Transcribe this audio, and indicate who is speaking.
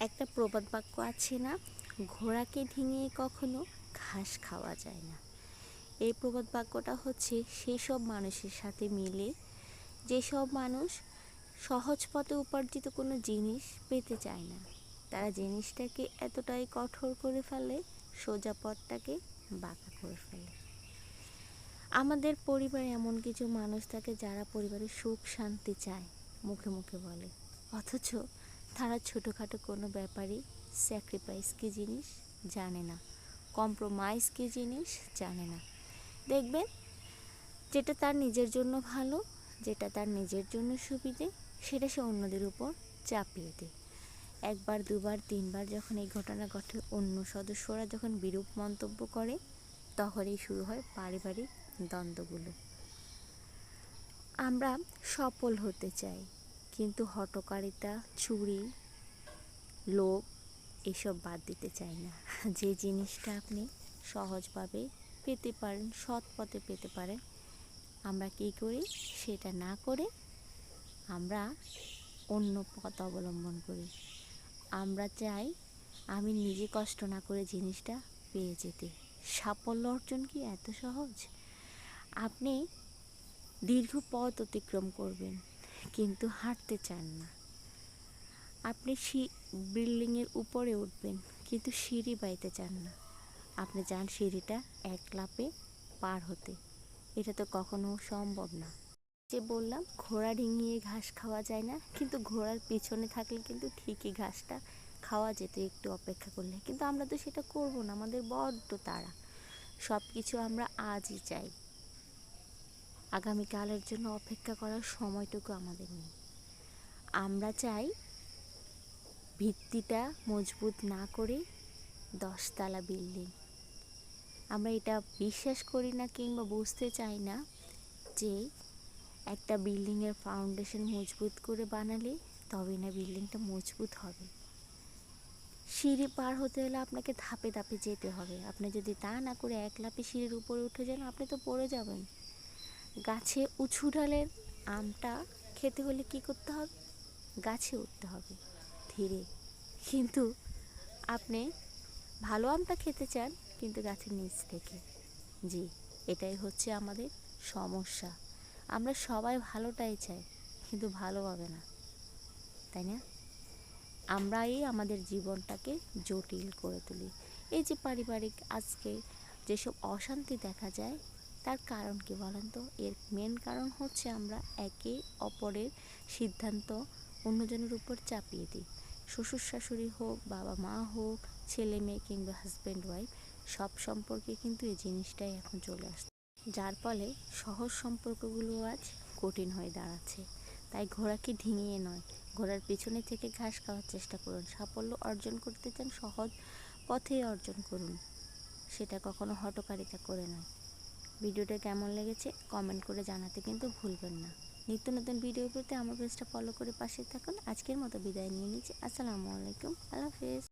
Speaker 1: একটা প্রবাদ বাক্য আছে না? ঘোড়াকে ডিঙিয়ে কখনো ঘাস খাওয়া যায় না। এই প্রবাদ বাক্যটা হচ্ছে সেই সব মানুষের সাথে মিলে যেসব মানুষ সহজ পথে উপার্জিত কোনো জিনিস পেতে চায় না, তারা জিনিসটাকে এতটাই কঠোর করে ফেলে, সোজা পথটাকে বাঁকা করে ফেলে। আমাদের পরিবারে এমন কিছু মানুষ থাকে যারা পরিবারের সুখ শান্তি চায়, মুখে মুখে বলে। অথচ তারা ছোটোখাটো কোনো ব্যাপারে স্যাক্রিফাইস কী জিনিস জানে না কম্প্রোমাইজ কী জিনিস জানে না। দেখবেন, যেটা তার নিজের জন্য ভালো, যেটা তার নিজের জন্য সুবিধে, সেটা সে অন্যদের উপর চাপিয়ে দেয়। একবার, দুবার, তিনবার যখন এই ঘটনা ঘটে, অন্য সদস্যরা যখন বিরূপ মন্তব্য করে, তখনই শুরু হয় পারিবারিক দ্বন্দ্বগুলো। আমরা সফল হতে চাই। কিন্তু হটকারিতা চুরি লোভ এসব বাদ দিতে চাই না। যে জিনিসটা আপনি সহজভাবে পেতে পারেন, সৎ পথে পেতে পারেন, আমরা কী করি? সেটা না করে আমরা অন্য পথ অবলম্বন করি। আমরা চাই আমি নিজে কষ্ট না করে জিনিসটা পেয়ে যেতে। সাফল্য অর্জন কি এত সহজ? আপনি দীর্ঘ পথ অতিক্রম করবেন। কিন্তু হাঁটতে চান না। আপনি সি বিল্ডিংয়ের উপরে উঠবেন, কিন্তু সিঁড়ি বাইতে চান না। আপনি চান সিঁড়িটা এক লাপে পার হতে। এটা তো কখনো সম্ভব না। যে বললাম, ঘোড়া ডিঙিয়ে ঘাস খাওয়া যায় না, কিন্তু ঘোড়ার পিছনে থাকলে কিন্তু ঠিকই ঘাসটা খাওয়া যেত একটু অপেক্ষা করলে। কিন্তু আমরা তো সেটা করব না, আমাদের বড্ড তাড়া। সব কিছু আমরা আজই চাই। আগামীকালের জন্য অপেক্ষা করার সময়টুকু আমাদের নেই আমরা চাই ভিত্তিটা মজবুত না করে দশতলা বিল্ডিং। আমরা এটা বিশ্বাস করি না কিংবা বুঝতে চাই না যে একটা বিল্ডিংয়ের ফাউন্ডেশন মজবুত করে বানালে তবে না বিল্ডিংটা মজবুত হবে। সিঁড়ি পার হতে হলে আপনাকে ধাপে ধাপে যেতে হবে। আপনি যদি তা না করে এক লাপে সিঁড়ির উপরে উঠে যান, আপনি তো পড়ে যাবেন। গাছে উঁচু ডালের আমটা খেতে হলে কি করতে হবে? গাছে উঠতে হবে ধীরে। কিন্তু আপনি ভালো আমটা খেতে চান কিন্তু গাছের নিচ থেকে। জি, এটাই হচ্ছে আমাদের সমস্যা। আমরা সবাই ভালোটাই চাই কিন্তু ভালো হবে না। তাই না? আমরাই আমাদের জীবনটাকে জটিল করে তুলি। এই যে পারিবারিক আজকে যেসব অশান্তি দেখা যায় তার কারণ কি বলেন তো? এর মেন কারণ হচ্ছে আমরা একে অপরের সিদ্ধান্ত অন্যজনের উপর চাপিয়ে দিই। শ্বশুর শাশুড়ি হোক, বাবা মা হোক, ছেলে মেয়ে কিংবা হাজব্যান্ড ওয়াইফ সব সম্পর্কে কিন্তু এই জিনিসটাই এখন চলে আসছে। যার ফলে সহজ সম্পর্কগুলো আজ কঠিন হয়ে দাঁড়াচ্ছে। তাই ঘোড়াকে ঢিঙিয়ে নয়, ঘোড়ার পিছনে থেকে ঘাস খাওয়ার চেষ্টা করুন। সাফল্য অর্জন করতে চান সহজ পথেই অর্জন করুন। সেটা কখনো হটকারিতা করে নয়। ভিডিওটা কেমন লেগেছে কমেন্ট করে জানাতে কিন্তু ভুলবেন না। নিত্য নতুন ভিডিও পেতে আমার পেজটা ফলো করে পাশে থাকুন। আজকের মতো বিদায় নিয়ে নিচ্ছি। আসসালামু আলাইকুম। আল্লাহ হাফেজ।